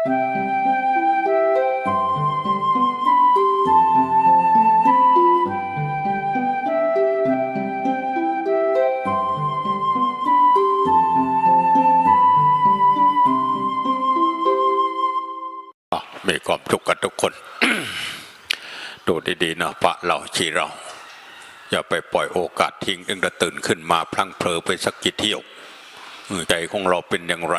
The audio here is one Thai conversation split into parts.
อะมีความสุขกันทุกคนดูดีๆนะพระเราชีเรา อย่าไปปล่อยโอกาสทิ้งตั้งแต่ตื่นขึ้นมาพลั้งเพลอไปสักกี่เที่ยวใจของเราเป็นอย่างไร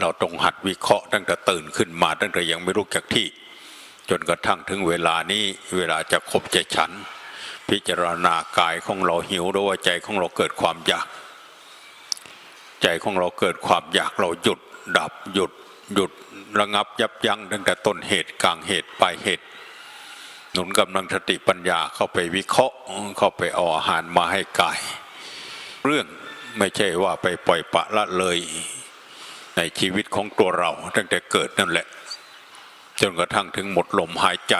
เราต้องหัดวิเคราะห์ตั้งแต่ตื่นขึ้นมาตั้งแต่ยังไม่รู้จักที่ จนกระทั่งถึงเวลานี้เวลาจะครบจฉัน พิจารณากายของเราหิวหรือว่าใจของเราเกิดความอยาก ใจของเราเกิดความอยากเราหยุด ดับหยุด หยุดระงับยับยั้งตั้งแต่ต้นเหตุกลางเหตุปลายเหตุหนุนกำลังสติปัญญาเข้าไปวิเคราะห์เข้าไปเอาอาหารมาให้กาย เรื่องไม่ใช่ว่าไปปล่อยปะละเลย ในชีวิตของตัวเราตั้งแต่เกิดนั่นแหละ จนกระทั่งถึงหมดลมหายใจ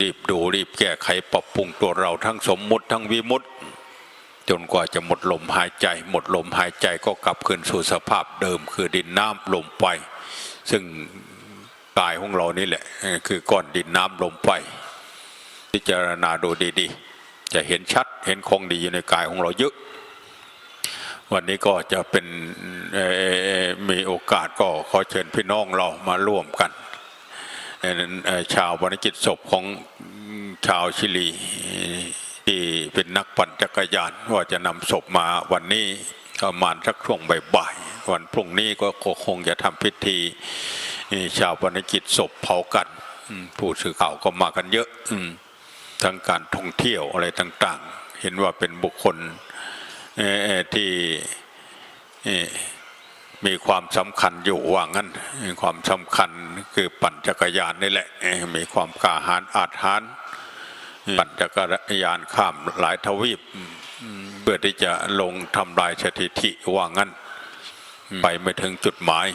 รีบดูรีบแก้ไขปรับปรุงตัวเราทั้งสมมุติทั้งวิมุติ จนกว่าจะหมดลมหายใจ หมดลมหายใจก็กลับคืนสู่สภาพเดิม คือดินน้ำลมไฟซึ่งกายของเรานี่แหละ คือก้อนดินน้ำลมไฟพิจารณาดูดีๆ จะเห็นชัดเห็นคงดีอยู่ในกายของเราเยอะ วันนี้ก็จะเป็นมีโอกาสก็ขอเชิญพี่น้องเรามาร่วมกัน ชาววรรณกิจศพของชาวชิลีที่เป็นนักปั่นจักรยานว่าจะนำศพมาวันนี้ประมาณสักช่วงบ่ายๆวันพรุ่งนี้ก็คงจะทำพิธีชาววรรณกิจศพเผากันผู้สื่อข่าวก็มากันเยอะทั้งการท่องเที่ยวอะไรต่าง ๆ เห็นว่าเป็นบุคคล ที่เอ่อมีความสำคัญอยู่ว่างั้นมีความสำคัญคือปั่นจักรยานนี่แหละเอ่อมีความกล้าหาญอาจหารปั่นจักรยานข้ามหลายทวีปเพื่อที่จะลงทำลายสถิติว่างั้น ไปไม่ถึงจุดหมาย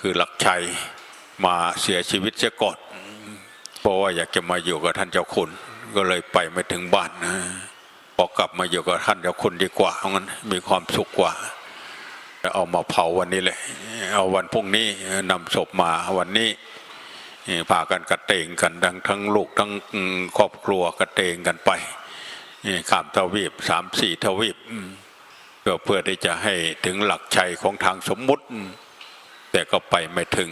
คือหลักชัยมาเสียชีวิตเสียก่อนเพราะว่าอยากจะมาอยู่กับท่านเจ้าคุณ ก็เลยไปไม่ถึงบ้านนะพ อกลับมาอยู่กับท่านเจ้าคุณดีกว่าเพราะงั้นมีความสุขกว่าเอามาเผาวันนี้เลย เอาวันพรุ่งนี้นำศพมาวันนี้พากันกระเตงกันดังทั้งลูกทั้งครอบครัวกระเตงกันไปข้ามทวีปสามสี่ทวีปเพื่อเพื่อที่จะให้ถึงหลักชัยของทางสมมุติ แต่ก็ไปไม่ถึง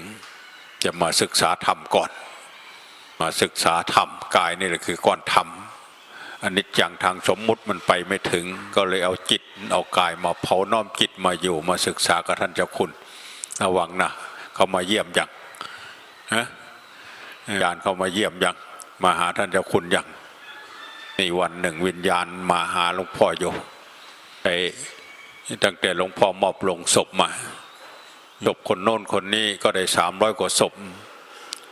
จะมาศึกษาธรรมก่อน มาศึกษาธรรมกายนี่แหละคือก้อนธรรม อันนี้จังทางสมมุติมันไปไม่ถึง ก็เลยเอาจิตเอากายมาเผาน้อมจิตมาอยู่มาศึกษากับท่านเจ้าคุณระวังนะเขามาเยี่ยมย่างฮะวิญาณเขามาเยี่ยมยังมาหาท่านเจ้าคุณยังในวันหนึ่งวิญญาณมาหาหลวงพ่ออยู่ไอ้ตั้งแต่หลวงพ่อมอบลงศพมาศพคนโน้นคนนี้ก็ได้สามร้อยกว่าศพ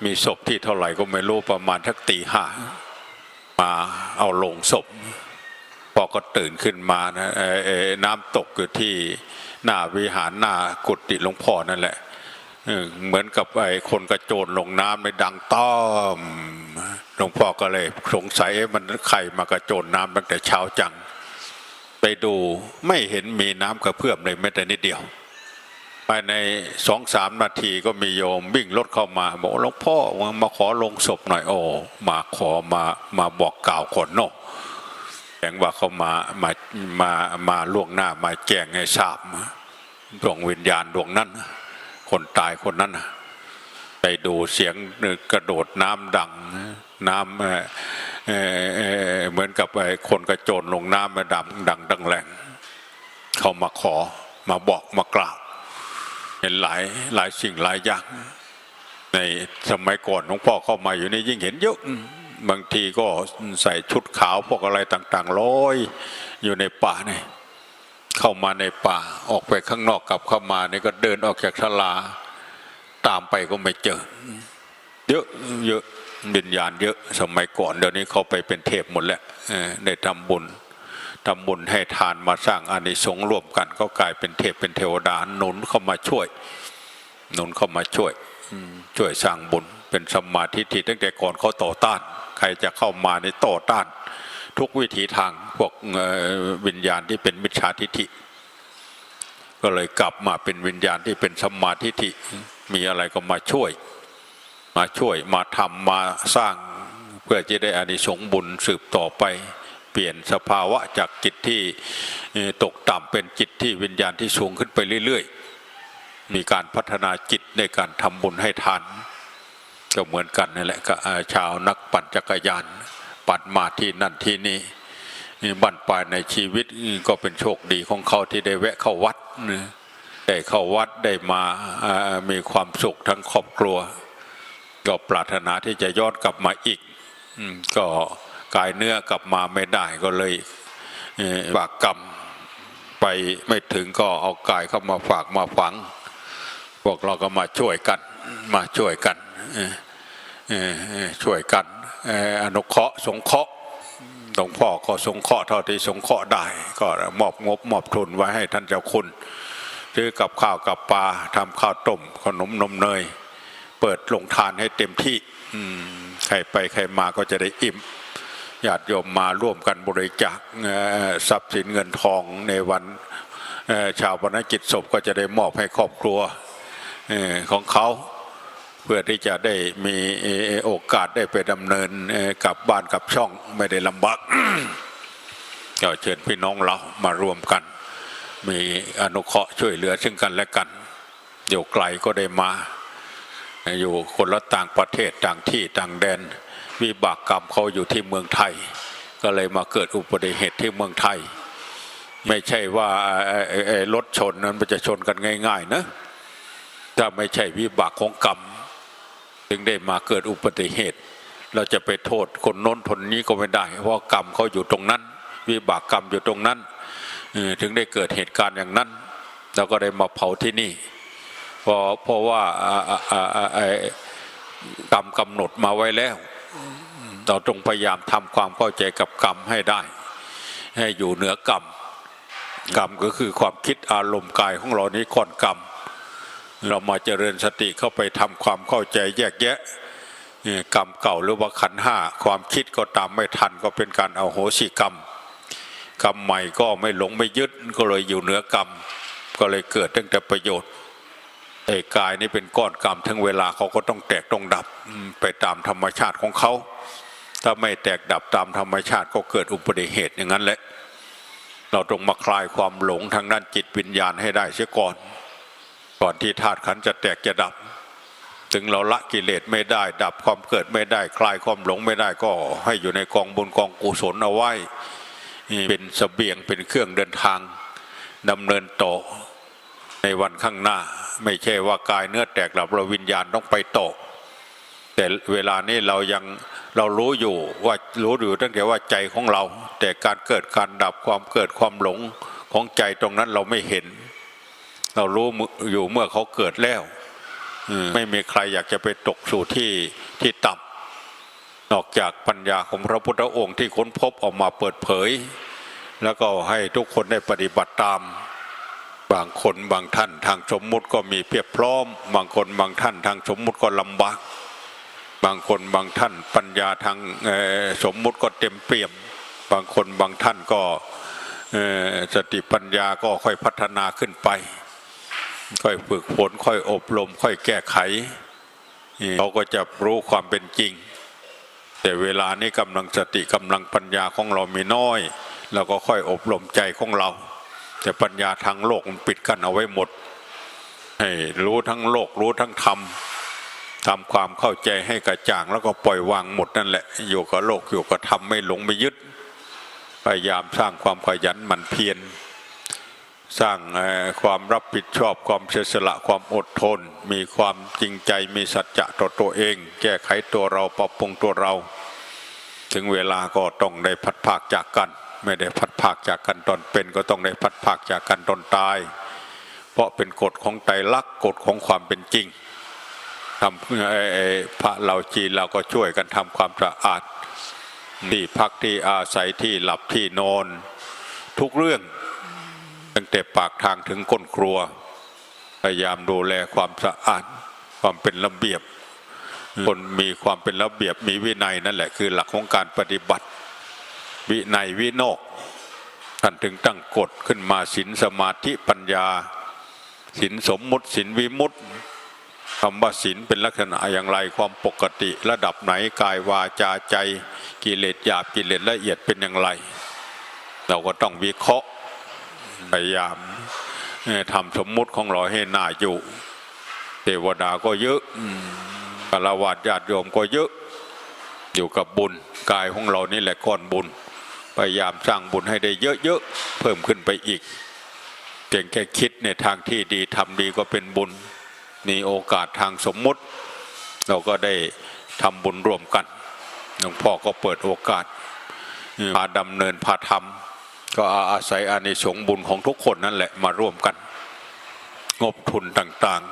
มีศพที่เท่าไหร่ก็ไม่รู้ประมาณทักตีห้า มาเอาลงศพพอก็ตื่นขึ้นมานะเอ่อเอ่อน้ำตกอยู่ที่หน้าวิหารหน้ากุฏิหลวงพ่อนั่นแหละเหมือนกับไอ้คนกระโจนลงน้ำในดังต้อมหลวงพ่อก็เลยสงสัยมันใครมากระโจนน้ำตั้งแต่เช้าจัง ไปดูไม่เห็นมีน้ำกระเพื่อมเลยแม้แต่นิดเดียว ภายในสองสามนาทีก็มีโยมวิ่งรถเข้ามา บอกหลวงพ่อมาขอลงศพหน่อยโอ้มาขอมามาบอกกล่าวคนเนอะแสดงว่าเขามามามามาล่วงหน้ามาแจ้งให้ทราบดวงวิญญาณดวงนั้น คนตายคนนั้นนะไปดูเสียงกระโดดน้ำดังน้ำเเเเหมือนกับไอ้คนกระโจนลงน้ำมาดำดังดังแรงเขามาขอมาบอกมากล่าว เห็นหลายหลายสิ่งหลายอย่างในสมัยก่อนหลวงพ่อเข้ามาอยู่นี่ยิ่งเห็นเยอะบางทีก็ใส่ชุดขาวพวกอะไรต่างๆลอยอยู่ในป่าเนี่ยเข้ามาในป่าออกไปข้างนอกกลับเข้ามาเนี่ยก็เดินออกจากศาลาตามไปก็ไม่เจอ เยอะเยอะวิญญาณเยอะสมัยก่อนเดี๋ยวนี้เขาไปเป็นเทพหมดแล้วเออได้ทำบุญ ทำบุญให้ทานมาสร้างอานิสงส์ร่วมกัน ก็กลายเป็นเทพเป็นเทวดาหนุนเข้ามาช่วย หนุนเข้ามาช่วยช่วยสร้างบุญเป็นสมมาธิที่ตั้งแต่ก่อนเขาต่อต้าน ใครจะเข้ามาในต่อต้าน ทุกวิถีทางพวกวิญญาณที่เป็นมิจฉาทิฐิก็เลยกลับมาเป็นวิญญาณที่เป็นสมมาทิฏฐิมีอะไรก็มาช่วย มาช่วยมาทำมาสร้างเพื่อจะได้อานิสงส์บุญสืบต่อไป ปลี่ยนสภาวะจากจิตที่ตกต่ำเป็นจิตที่วิญญาณที่สูงขึ้นไปเรื่อยๆ มีการพัฒนาจิตในการทำบุญให้ทานก็เหมือนกันนั่นแหละก็ชาวนักปั่นจักรยาน ปั่นมาที่นั่นที่นี่บั้นปลายในชีวิตก็เป็นโชคดีของเขาที่ได้แวะเข้าวัดได้เข้าวัดได้มามีความสุขทั้งครอบครัว ก็ปรารถนาที่จะย้อนกลับมาอีกก็ กายเนื้อกลับมาไม่ได้ก็เลยฝากกรรมไปไม่ถึงก็เอากายเข้ามาฝากมาฝัง พวกเราก็มาช่วยกันมาช่วยกันช่วยกันอนุเคราะห์สงเคราะห์หลวงพ่อก็สงเคราะห์เท่าที่สงเคราะห์ได้ ก็มอบงบมอบทุนไว้ให้ท่านเจ้าคุณซื้อกับข้าวกับปลาทำข้าวต้มขนมนมเนย เปิดลงทานให้เต็มที่ใครไปใครมาก็จะได้อิ่ม ญาติโยมมาร่วมกันบริจาคทรัพย์สินเงินทองในวันชาวบรรณกิจศพก็จะได้มอบให้ครอบครัวของเขาเพื่อที่จะได้มีโอกาสได้ไปดำเนินกลับบ้านกลับช่องไม่ได้ลำบากก็เชิญพี่น้องเรามาร่วมกัน มีอนุเคราะห์ช่วยเหลือซึ่งกันและกัน อยู่ไกลก็ได้มา อยู่คนละต่างประเทศต่างที่ต่างแดน วิบากกรรมเขาอยู่ที่เมืองไทย ก็เลยมาเกิดอุบัติเหตุที่เมืองไทย ไม่ใช่ว่ารถชนนั้นมันจะชนกันง่าย ๆ นะถ้าไม่ใช่วิบากของกรรมจึงได้มาเกิดอุบัติเหตุ เราจะไปโทษคนโน้นคนนี้ก็ไม่ได้ เพราะกรรมเขาอยู่ตรงนั้น วิบากกรรมอยู่ตรงนั้นถึงได้เกิดเหตุการณ์อย่างนั้นเราก็ได้มาเผาที่นี่เพราะเพราะว่ากรรมกำหนดมาไว้แล้ว เราต้องพยายามทำความเข้าใจกับกรรมให้ได้ ให้อยู่เหนือกรรมกรรมก็คือความคิดอารมณ์กายของเรานี้ก่อนกรรม เรามาเจริญสติเข้าไปทำความเข้าใจแยกแยะกรรมเก่าหรือว่าขันห้าความคิดก็ตามไม่ทันก็เป็นการเอาโหสิกรรม กรรมใหม่ก็ไม่หลงไม่ยึดก็เลยอยู่เหนือกรรม ก็เลยเกิดตั้งแต่ประโยชน์ ไอ้กายนี่เป็นก้อนกรรมทั้งเวลาเขาก็ต้องแตกต้องดับไปตามธรรมชาติของเขา ถ้าไม่แตกดับตามธรรมชาติก็เกิดอุบัติเหตุอย่างนั้นแหละ เราต้องมาคลายความหลงทางด้านจิตวิญญาณให้ได้เสียก่อน ก่อนที่ธาตุขันจะแตกจะดับ ถึงเราละกิเลสไม่ได้ ดับความเกิดไม่ได้ คลายความหลงไม่ได้ก็ให้อยู่ในกองบุญกองกุศลเอาไว้ เป็นเสบียงเป็นเครื่องเดินทางดำเนินต่อในวันข้างหน้า ไม่ใช่ว่ากายเนื้อแตกหลับเราวิญญาณต้องไปต่อแต่เวลานี้เรายังเรารู้อยู่ว่ารู้อยู่ตั้งแต่ว่าใจของเรา แต่การเกิดการดับความเกิดความหลงของใจตรงนั้นเราไม่เห็น เรารู้อยู่เมื่อเขาเกิดแล้วมไม่มีใครอยากจะไปตกสู่ที่ที่ต่ำนอกจากปัญญาของพระพุทธองค์ที่ค้นพบออกมาเปิดเผย แล้วก็ให้ทุกคนได้ปฏิบัติตาม บางคนบางท่านทางสมมุติก็มีเพียบพร้อม บางคนบางท่านทางสมมุติก็ลำบาก บางคนบางท่านปัญญาทางสมมุติก็เต็มเปี่ยม บางคนบางท่านก็สติปัญญาก็ค่อยพัฒนาขึ้นไป ค่อยฝึกฝนค่อยอบรม ค่อยแก้ไขเขาก็จะรู้ความเป็นจริง แต่เวลานี้กำลังสติกำลังปัญญาของเรามีน้อยเราก็ค่อยอบรมใจของเรา แต่ปัญญาทางโลกมันปิดกั้นเอาไว้หมด ให้รู้ทั้งโลกรู้ทั้งธรรมทำความเข้าใจให้กระจ่างแล้วก็ปล่อยวางหมดนั่นแหละ อยู่กับโลกอยู่กับธรรมไม่หลงไม่ยึด พยายามสร้างความขยันหมั่นเพียรสร้างความรับผิดชอบความเสียสละความอดทน มีความจริงใจมีสัจจะต่อตัวเอง แก้ไขตัวเราปรับปรุงตัวเรา ถึงเวลาก็ต้องได้พัดภาคจากกัน ไม่ได้พัดภาคจากกันตอนเป็น ก็ต้องได้พัดภาคจากกันตอนตาย เพราะเป็นกฎของไตรลักษณ์กฎของความเป็นจริงทำเพื่อพระเราจีนเราก็ช่วยกันทำความสะอาดที่พักที่อาศัยที่หลับที่นอน ทุกเรื่องตั้งแต่ปากทางถึงก้นครัว พยายามดูแลความสะอาดความเป็นระเบียบ คนมีความเป็นระเบียบมีวินัยนั่นแหละคือหลักของการปฏิบัติ วินัยวิโนกท่านถึงตั้งกฎขึ้นมาศีลสมาธิปัญญาศีลสมมุติศีลวิมุตติคำว่าศีลเป็นลักษณะอย่างไรความปกติระดับไหนกายวาจาใจ กิเลสหยาบกิเลสละเอียดเป็นอย่างไร เราก็ต้องวิเคราะห์พยายามทำสมมุติของเราให้น่าอยู่ เทวดาก็เยอะกาวาดญาติโยมก็เยอะอยู่กับบุญกายของเรานี่แหละก้อนบุญ พยายามสร้างบุญให้ได้เยอะๆเพิ่มขึ้นไปอีกเก่งแค่คิดในทางที่ดีทำดีก็เป็นบุญมีโอกาสทางสมมุติ เราก็ได้ทำบุญร่วมกันหลวงพ่อก็เปิดโอกาสพาดำเนินพาทำก็อาศัยอานิสงส์บุญของทุกคนนั่นแหละมาร่วมกัน งบทุนต่าง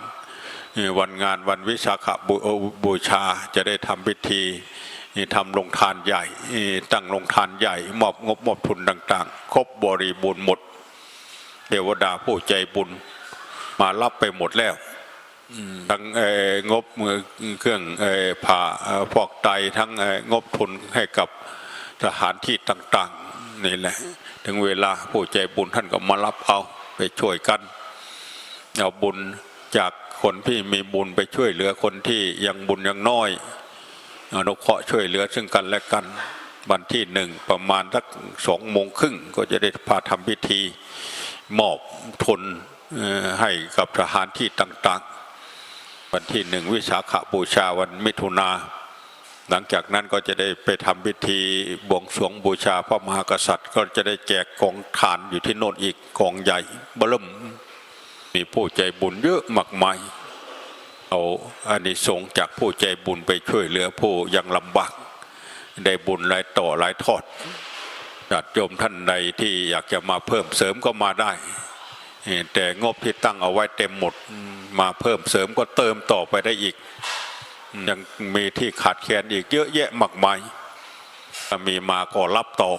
ๆ วันงานวันวิสาขบูบูชาจะได้ทำพิธี ทำลงทานใหญ่ ตั้งลงทานใหญ่ มอบงบมอบทุนต่าง ๆ ครบบริบูรณ์หมด เทวดาผู้ใจบุญมารับไปหมดแล้วทั้งงบเครื่องผ่าเอ่อฟอกไตทั้งงบทุนให้กับสถานที่ต่าง ๆนี่แหละ ถึงเวลาผู้ใจบุญท่านก็มารับเอาไปช่วยกันเอาบุญจากคนที่มีบุญไปช่วยเหลือคนที่ยังบุญยังน้อย อนุเคราะห์ช่วยเหลือซึ่งกันและกันวันที่หนึ่งประมาณสักสองโมงครึ่งก็จะได้พาทำพิธีมอบทุนให้กับสถานที่ต่างๆ วันที่หนึ่งวิสาขบูชาวันมิถุนา หลังจากนั้นก็จะได้ไปทำพิธีบวงสรวงบูชาพระมหากษัตริย์ ก็จะได้แจกกองทานอยู่ที่โน่นอีกกองใหญ่เบิ่มมีผู้ใจบุญเยอะมากมาย เอาอานิสงส์จากผู้ใจบุญไปช่วยเหลือผู้ยังลำบากได้บุญหลายต่อหลายทอดญาติโยมท่านใดที่อยากจะมาเพิ่มเสริมก็มาได้ แต่งบที่ตั้งเอาไว้เต็มหมดมาเพิ่มเสริมก็เติมต่อไปได้อีก ยังมีที่ขาดแคลนอีกเยอะแยะมากมายถ้ามีมาก็รับต่อ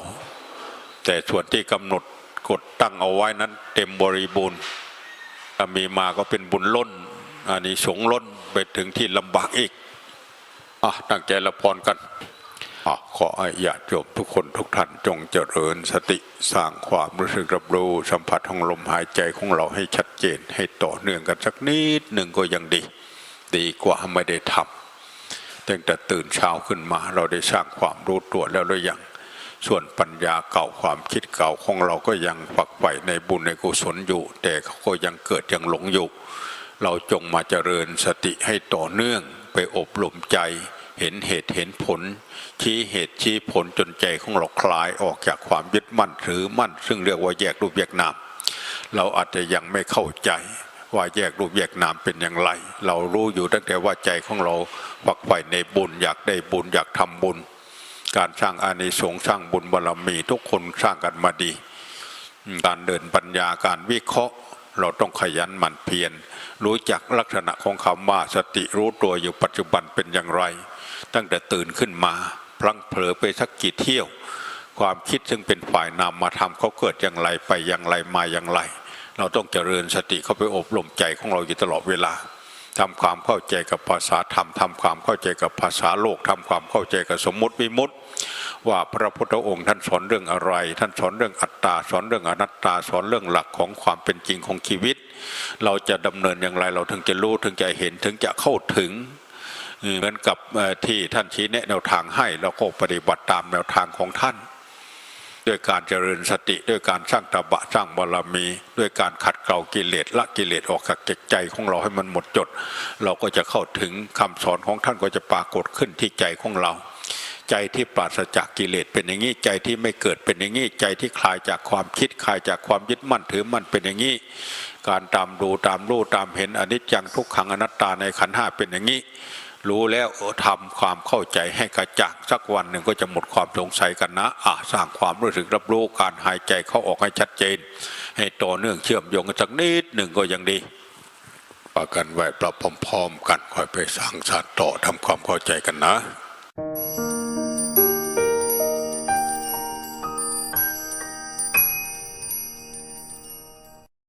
แต่ส่วนที่กำหนดกดตั้งเอาไว้นั้นเต็มบริบูรณ์ถ้ามีมาก็เป็นบุญล้น อันนี้สงล้นไปถึงที่ลำบากอีกอะตั้งใจละพรกันอขอให้ญาติโยมทุกคนทุกท่านจงเจริญสติสร้างความรู้สึกรับรู้สัมผัสของลมหายใจของเราให้ชัดเจน ให้ต่อเนื่องกันสักนิดหนึ่งก็ยังดี ดีกว่าไม่ได้ทำตั้งแต่ตื่นเช้าขึ้นมา เราได้สร้างความรู้ตัวแล้วหรือยังส่วนปัญญาเก่าความคิดเก่าของเราก็ยังฝักใฝ่ในบุญในกุศลอยู่ แต่เขาก็ยังเกิดยังหลงอยู่ เราจงมาเจริญสติให้ต่อเนื่องไปอบรมใจ เห็นเหตุเห็นผล ชี้เหตุชี้ผลจนใจของเราคลายออกจากความยึดมั่นถือมั่น ซึ่งเรียกว่าแยกรูปแยกนามเราอาจจะยังไม่เข้าใจว่าแยกรูปแยกนามเป็นอย่างไร เรารู้อยู่ตั้งแต่ว่าใจของเราฝักใฝ่ในบุญอยากได้บุญอยากทำบุญ การสร้างอานิสงส์สร้างบุญบารมีทุกคนสร้างกันมาดี การเดินปัญญาการวิเคราะห์ เราต้องขยันหมั่นเพียร รู้จักลักษณะของคำว่าสติรู้ตัวอยู่ปัจจุบันเป็นอย่างไร ตั้งแต่ตื่นขึ้นมา พลังเผลอไปสักกี่เที่ยว ความคิดซึ่งเป็นฝ่ายนามมาทำเขาเกิดอย่างไรไปอย่างไรมาอย่างไร เราต้องเจริญสติเข้าไปอบรมใจของเราอยู่ตลอดเวลาทำความเข้าใจกับภาษาธรรมทำความเข้าใจกับภาษาโลกทำความเข้าใจกับสมมติวิมุติ ว่าพระพุทธองค์ท่านสอนเรื่องอะไร ท่านสอนเรื่องอัตตาสอนเรื่องอนัตตาสอนเรื่องหลักของความเป็นจริงของชีวิต เราจะดำเนินอย่างไรเราถึงจะรู้ถึงจะเห็นถึงจะเข้าถึงเหมือนกับที่ท่านชี้แนะแนวทางให้เราก็ปฏิบัติตามแนวทางของท่าน ด้วยการเจริญสติด้วยการสร้างตบะสร้างบารมี ด้วยการขัดเกลากิเลสละกิเลสออกจากจิตใจของเราให้มันหมดจด เราก็จะเข้าถึงคำสอนของท่านก็จะปรากฏขึ้นที่ใจของเรา ใจที่ปราศจากกิเลสเป็นอย่างนี้ใจที่ไม่เกิดเป็นอย่างนี้ใจที่คลายจากความคิดคลายจากความยึดมั่นถือมั่นเป็นอย่างนี้ การตามดูตามรู้ตามเห็นอนิจจังทุกขังอนัตตาในขันห้าเป็นอย่างนี้ รู้แล้วทำความเข้าใจให้กระจ่างสักวันหนึ่งก็จะหมดความสงสัยกันนะอะสร้างความรู้สึกรับรู้การหายใจเข้าออกให้ชัดเจน ให้ต่อเนื่องเชื่อมโยงกันสักนิดหนึ่งก็ยังดีปากันไว้ปรับพร้อมๆกันคอยไปสร้างสรรต่อทำความเข้าใจกันนะ